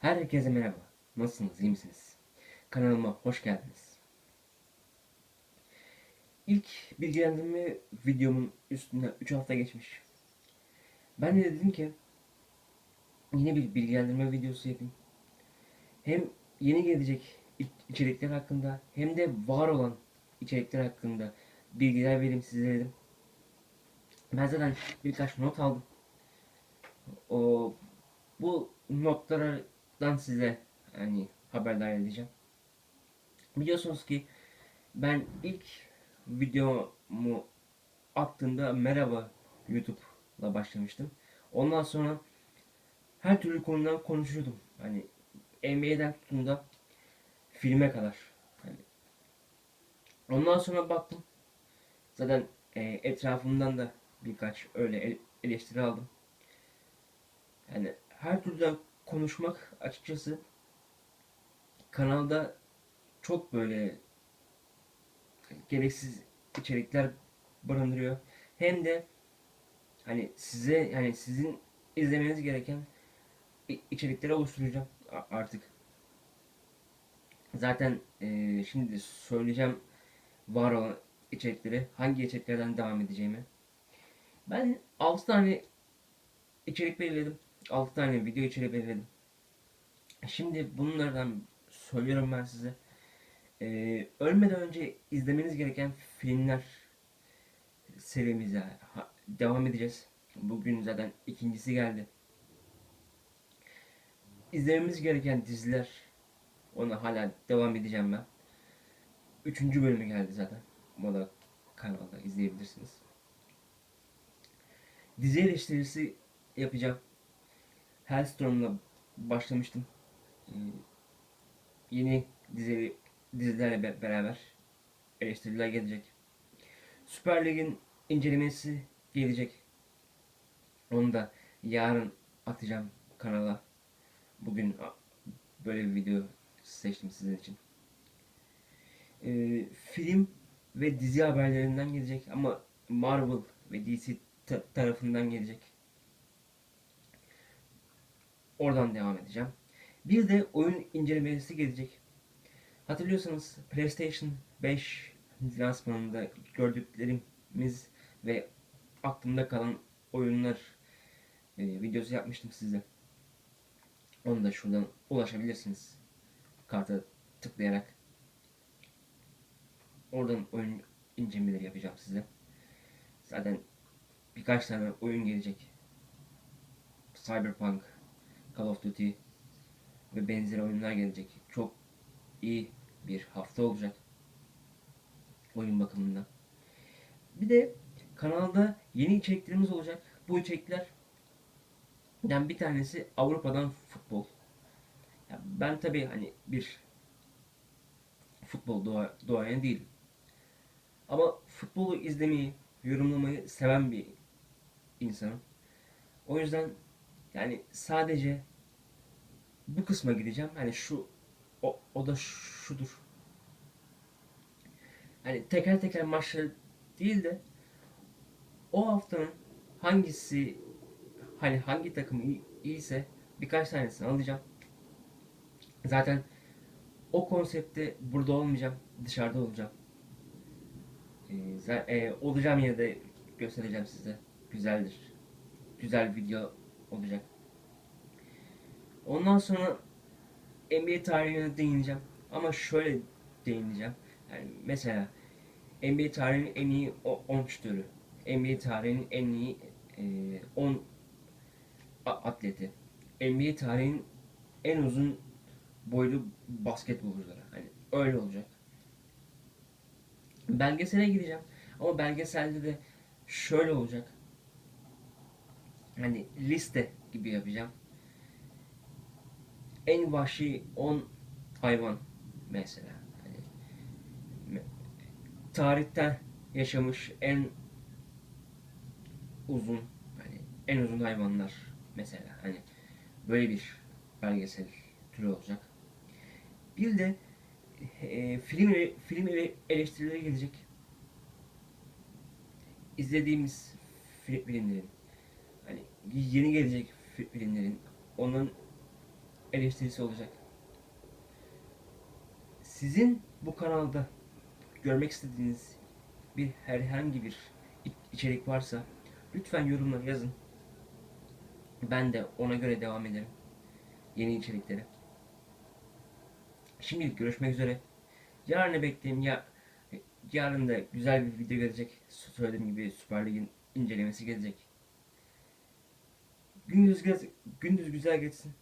Herkese merhaba. Nasılsınız? iyi misiniz? Kanalıma hoş geldiniz. İlk bilgilendirme videomun üstüne 3 hafta geçmiş. Ben de dedim ki yine bir bilgilendirme videosu yapayım. Hem yeni gelecek iç- içerikler hakkında hem de var olan içerikler hakkında bilgiler vereyim size dedim. Ben zaten birkaç not aldım. O bu notlardan size hani haberdar edeceğim. Biliyorsunuz ki ben ilk videomu attığımda merhaba YouTube'la başlamıştım. Ondan sonra her türlü konudan konuşuyordum. Hani NBA'den tutun da filme kadar. Hani ondan sonra baktım. Zaten e, etrafımdan da birkaç öyle el- eleştiri aldım. Yani her türden konuşmak açıkçası kanalda çok böyle gereksiz içerikler barındırıyor. Hem de hani size yani sizin izlemeniz gereken içerikleri oluşturacağım artık. Zaten eee, şimdi söyleyeceğim var olan içerikleri hangi içeriklerden devam edeceğimi. Ben 6 tane içerik belirledim. 6 tane video içeriği belirledim. Şimdi bunlardan söylüyorum ben size. Ee, ölmeden önce izlemeniz gereken filmler serimize devam edeceğiz. Bugün zaten ikincisi geldi. İzlememiz gereken diziler ona hala devam edeceğim ben. Üçüncü bölümü geldi zaten. O da kanalda izleyebilirsiniz. Dizi eleştirisi yapacağım. Hellstorm'la başlamıştım. Ee, yeni dizi, dizilerle be- beraber eleştiriler gelecek. Süper Lig'in incelemesi gelecek. Onu da yarın atacağım kanala. Bugün böyle bir video seçtim sizin için. Ee, film ve dizi haberlerinden gelecek ama Marvel ve DC ta- tarafından gelecek. Oradan devam edeceğim. Bir de oyun incelemesi gelecek. Hatırlıyorsanız PlayStation 5 lansmanında gördüklerimiz ve aklımda kalan oyunlar e, videosu yapmıştım size. Onu da şuradan ulaşabilirsiniz. Karta tıklayarak. Oradan oyun incelemeleri yapacağım size. Zaten birkaç tane oyun gelecek. Cyberpunk, Call of Duty ve benzeri oyunlar gelecek. Çok iyi bir hafta olacak. Oyun bakımından. Bir de kanalda yeni içeriklerimiz olacak. Bu içerikler yani bir tanesi Avrupa'dan futbol. Ya ben tabii hani bir futbol doğa, doğayan değilim. Ama futbolu izlemeyi, yorumlamayı seven bir insanım. O yüzden yani sadece bu kısma gideceğim. Hani şu o, o da şudur. Hani teker teker maçları değil de o haftanın hangisi hani hangi takım iyi, iyiyse birkaç tanesini alacağım. Zaten o konsepte burada olmayacağım. Dışarıda olacağım. Ee, e, olacağım yine de göstereceğim size. Güzeldir. Güzel video olacak. Ondan sonra NBA tarihine değineceğim. Ama şöyle değineceğim. Yani mesela NBA tarihinin en iyi o- 10 şutörü. NBA tarihinin en iyi e, 10 a- atleti. NBA tarihinin en uzun boylu basketbolcuları. Hani öyle olacak. Belgesele gideceğim. Ama belgeselde de şöyle olacak. Hani liste gibi yapacağım. En vahşi 10 hayvan mesela. Hani tarihten yaşamış en uzun hani en uzun hayvanlar mesela hani böyle bir belgesel türü olacak. Bir de e, film film ele- eleştirileri gelecek. İzlediğimiz fi- filmlerin yeni gelecek fi- filmlerin onların eleştirisi olacak. Sizin bu kanalda görmek istediğiniz bir herhangi bir iç- içerik varsa lütfen yorumlara yazın. Ben de ona göre devam ederim. Yeni içeriklere. Şimdilik görüşmek üzere. Yarını bekleyin ya yarın da güzel bir video gelecek. Söylediğim gibi Süper Lig'in incelemesi gelecek. Gündüz, gündüz güzel geçsin.